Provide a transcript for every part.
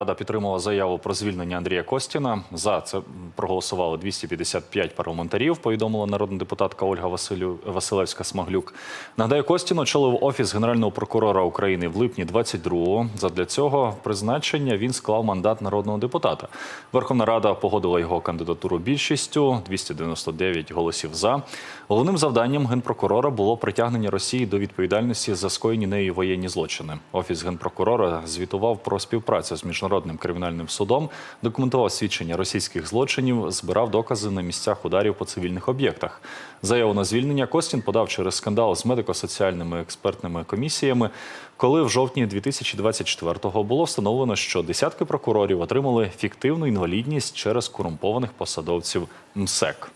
Рада підтримала заяву про звільнення Андрія Костіна. За це проголосували 255 парламентарів. Повідомила народна депутатка Ольга Василю Василевська Смаглюк. Нагадаю, Костін очолив офіс генерального прокурора України в липні 22-го. Задля цього призначення він склав мандат народного депутата. Верховна Рада погодила його кандидатуру більшістю 299 голосів за. Головним завданням генпрокурора було притягнення Росії до відповідальності за скоєні нею воєнні злочини. Офіс генпрокурора звітував про співпрацю з міжнародним кримінальним судом, документував свідчення російських злочинів, збирав докази на місцях ударів по цивільних об'єктах. Заяву на звільнення Костін подав через скандал з медико-соціальними експертними комісіями, коли в жовтні 2024-го було встановлено, що десятки прокурорів отримали фіктивну інвалідність через корумпованих посадовців МСЕК.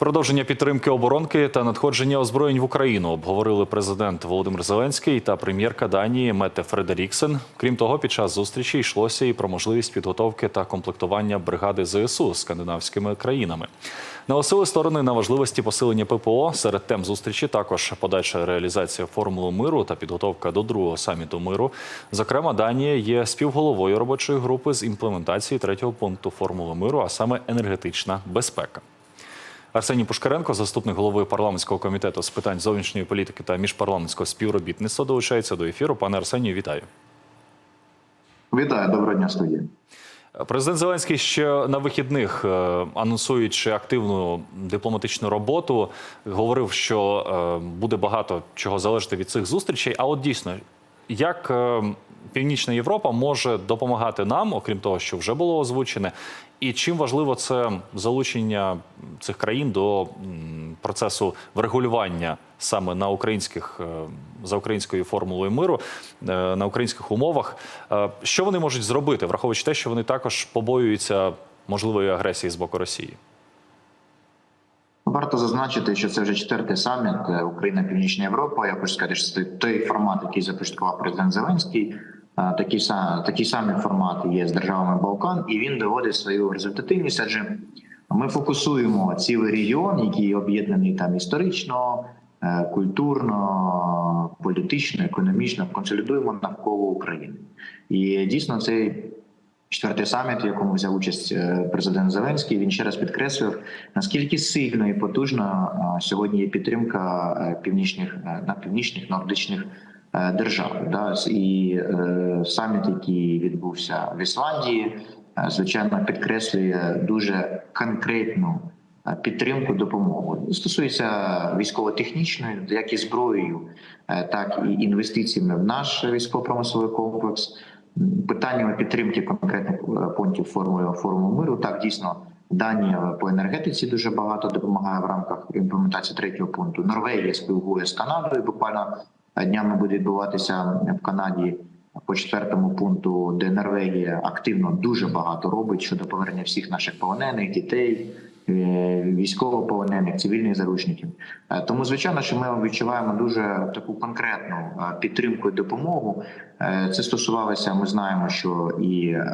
Продовження підтримки оборонки та надходження озброєнь в Україну обговорили президент Володимир Зеленський та прем'єрка Данії Мете Фредеріксен. Крім того, під час зустрічі йшлося і про можливість підготовки та комплектування бригади ЗСУ з скандинавськими країнами. Наголосили сторони на важливості посилення ППО. Серед тем зустрічі також подальша реалізація формули миру та підготовка до другого саміту миру. Зокрема, Данія є співголовою робочої групи з імплементації третього пункту формули миру, а саме енергетична безпека. Арсеній Пушкаренко, заступник голови парламентського комітету з питань зовнішньої політики та міжпарламентського співробітництва, долучається до ефіру. Пане Арсенію, вітаю. Вітаю, доброго дня, студія. Президент Зеленський ще на вихідних, е, анонсуючи активну дипломатичну роботу, говорив, що е, буде багато чого залежати від цих зустрічей. А от дійсно, як е, Північна Європа може допомагати нам, окрім того, що вже було озвучене, і чим важливо це залучення цих країн до процесу врегулювання саме на українських е, за українською формулою миру е, на українських умовах. Що вони можуть зробити, враховуючи те, що вони також побоюються можливої агресії з боку Росії? Варто зазначити, що це вже четвертий саміт е, Україна Північна Європа. Я хочу сказати, що це той формат, який започаткував президент Зеленський. Е, Такий сам такий самий формат є з державами Балкан, і він доводить свою результативність. Адже ми фокусуємо цілий регіон, який об'єднаний там історично, е, культурно, політично, економічно, консолідуємо навколо України. І дійсно цей Четвертий саміт, в якому взяв участь е, президент Зеленський, він ще раз підкреслив наскільки сильно і потужно е, сьогодні є підтримка е, північних на північних нордичних держав. Да? І саміт, який відбувся в Ісландії, звичайно, підкреслює дуже конкретну підтримку допомогу. Стосується військово-технічної, як і зброєю, так і інвестиціями в наш військово-промисловий комплекс питаннями підтримки конкретних е, пунктів формули форуму миру. Так дійсно Данія по енергетиці дуже багато допомагає в рамках імплементації третього пункту. Норвегія спілкує з Канадою. Буквально днями буде відбуватися в Канаді по четвертому пункту, де Норвегія активно дуже багато робить щодо повернення всіх наших полонених дітей. Е, Військовополонених, цивільних заручників, Е, тому звичайно, що ми відчуваємо дуже таку конкретну е, підтримку і допомогу. Це стосувалося. Ми знаємо, що і е,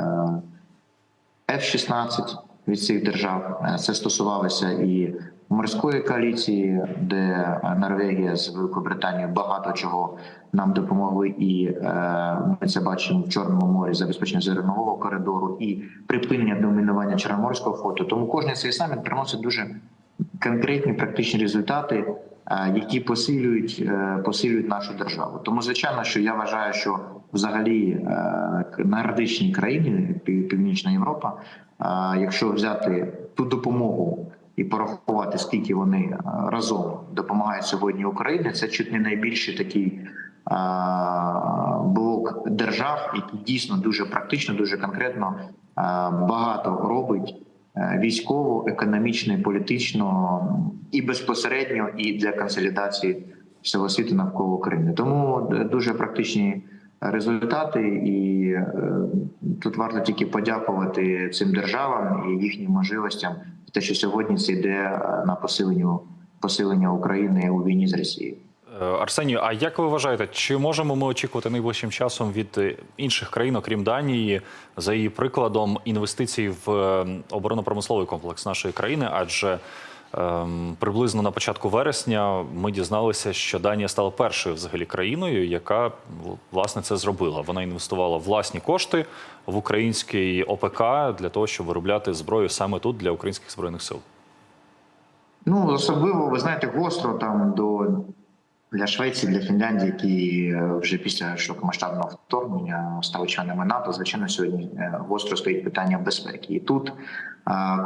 F-16 від цих держав це стосувалося і морської коаліції, де Норвегія з Великобританією багато чого нам допомогли, і е, ми це бачимо в Чорному морі забезпечення зернового коридору і припинення домінування Чорноморського флоту. Тому кожен цей саміт приносить дуже конкретні практичні результати, е, які посилюють е, посилюють нашу державу. Тому звичайно, що я вважаю, що взагалі нордичні країни, Північна Європа, якщо взяти ту допомогу і порахувати, скільки вони е, разом допомагають сьогодні Україні, це чуть не найбільший такий е, блок держав, який дійсно дуже практично, дуже конкретно е, багато робить військово, економічно, політично і безпосередньо, і для консолідації всього світу навколо України. Тому дуже практичні результати, і тут варто тільки подякувати цим державам і їхнім можливостям, те, що сьогодні це йде е, на посиленню посилення України у війні з Росією. Е, Арсенію, а як ви вважаєте, чи можемо ми очікувати найближчим часом від е, інших країн, окрім Данії, за її прикладом інвестицій в оборонно-промисловий комплекс нашої країни? Адже Приблизно на початку вересня ми дізналися, що Данія стала першою взагалі країною, яка власне це зробила. Вона інвестувала власні кошти в український ОПК для того, щоб виробляти зброю саме тут для українських збройних сил. Ну, особливо, ви знаєте, гостро там до для Швеції, для Фінляндії, які е, вже після широкомасштабного вторгнення стали членами НАТО, звичайно, сьогодні е, гостро стоїть питання безпеки. І тут,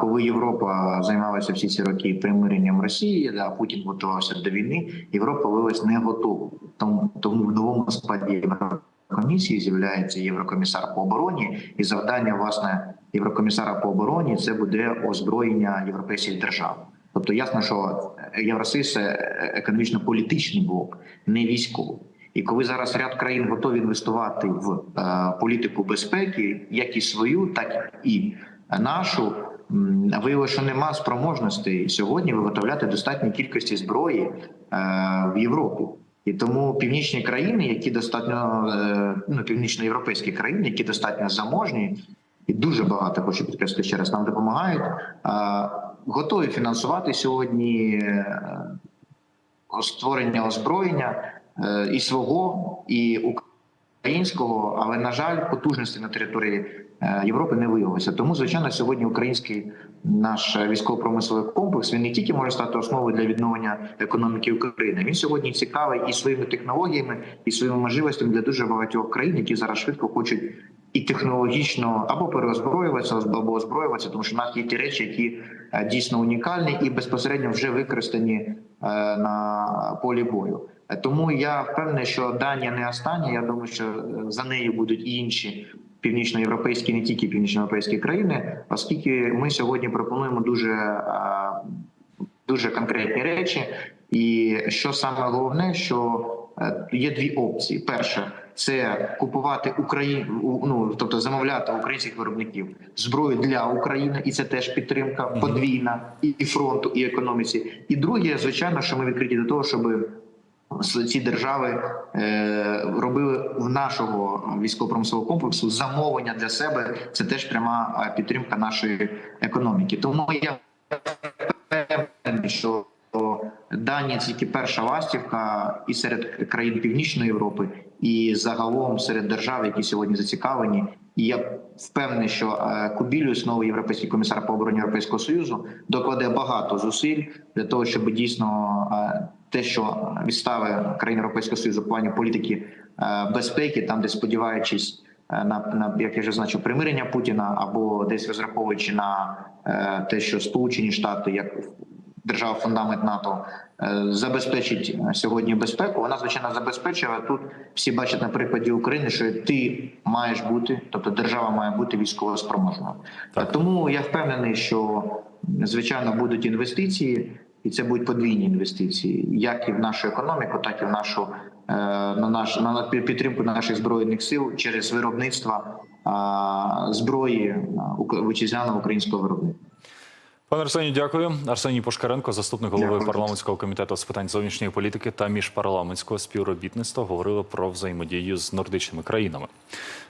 коли Європа займалася всі ці роки примиренням Росії, а Путін готувався до війни, Європа виявилась не готова. Тому, тому в новому складі Єврокомісії з'являється єврокомісар по обороні, і завдання власне єврокомісара по обороні це буде озброєння європейських держав. Тобто ясно, що Євросоюз – це економічно-політичний блок, не військовий. І коли зараз ряд країн готові інвестувати в е, політику безпеки, як і свою, так і нашу, виявилося, що нема спроможностей сьогодні виготовляти достатньої кількості зброї е, в Європі. І тому північні країни, які достатньо е, ну північноєвропейські країни, які достатньо заможні, і дуже багато хочу підкреслити ще раз, нам допомагають. Готові фінансувати сьогодні е, створення озброєння е, і свого, і українського, але на жаль, потужності на території е, Європи не виявилося. Тому, звичайно, сьогодні український наш військово-промисловий комплекс він не тільки може стати основою для відновлення економіки України. Він сьогодні цікавий і своїми технологіями, і своїми можливостями для дуже багатьох країн, які зараз швидко хочуть і технологічно або переозброюватися, або озброюватися, тому що в нас є ті речі, які дійсно унікальні і безпосередньо вже використані е, на полі бою. Е, Тому я впевнений, що Данія не остання. Я думаю, що е, за нею будуть і інші північноєвропейські, не тільки північноєвропейські країни, оскільки ми сьогодні пропонуємо дуже, е, дуже конкретні речі. І що саме головне, що е, є дві опції: перше це купувати Україну, ну тобто замовляти українських виробників зброю для України, і це теж підтримка подвійна і фронту, і економіці. І друге, звичайно, що ми відкриті до того, щоб ці держави е, робили в нашого військово-промислового комплексу замовлення для себе. Це теж пряма е, підтримка нашої економіки. Тому я впевнений, що Данія це тільки перша ластівка і серед країн Північної Європи, і загалом серед держав, які сьогодні зацікавлені. І я впевнений, що е, Кубілюс, новий європейський комісар по обороні Європейського союзу, докладе багато зусиль для того, щоб дійсно е, те, що відстави країн Європейського союзу в плані політики е, безпеки, там де сподіваючись на, на як я вже значив, примирення Путіна або десь розраховуючи на те, що Сполучені Штати як держава фундамент НАТО е, забезпечить е, сьогодні безпеку. Вона звичайно забезпечує. але Тут всі бачать на прикладі України, що ти маєш бути, тобто держава має бути військово спроможною. Так. Тому я впевнений, що звичайно будуть інвестиції, і це будуть подвійні інвестиції, як і в нашу економіку, так і в нашу е, на наш на підтримку наших збройних сил через виробництво зброї вітчизняного українського виробництва. Пане Арсенію, дякую. Арсеній Пушкаренко, заступник голови Дякую. парламентського комітету з питань зовнішньої політики та міжпарламентського співробітництва, говорили про взаємодію з нордичними країнами.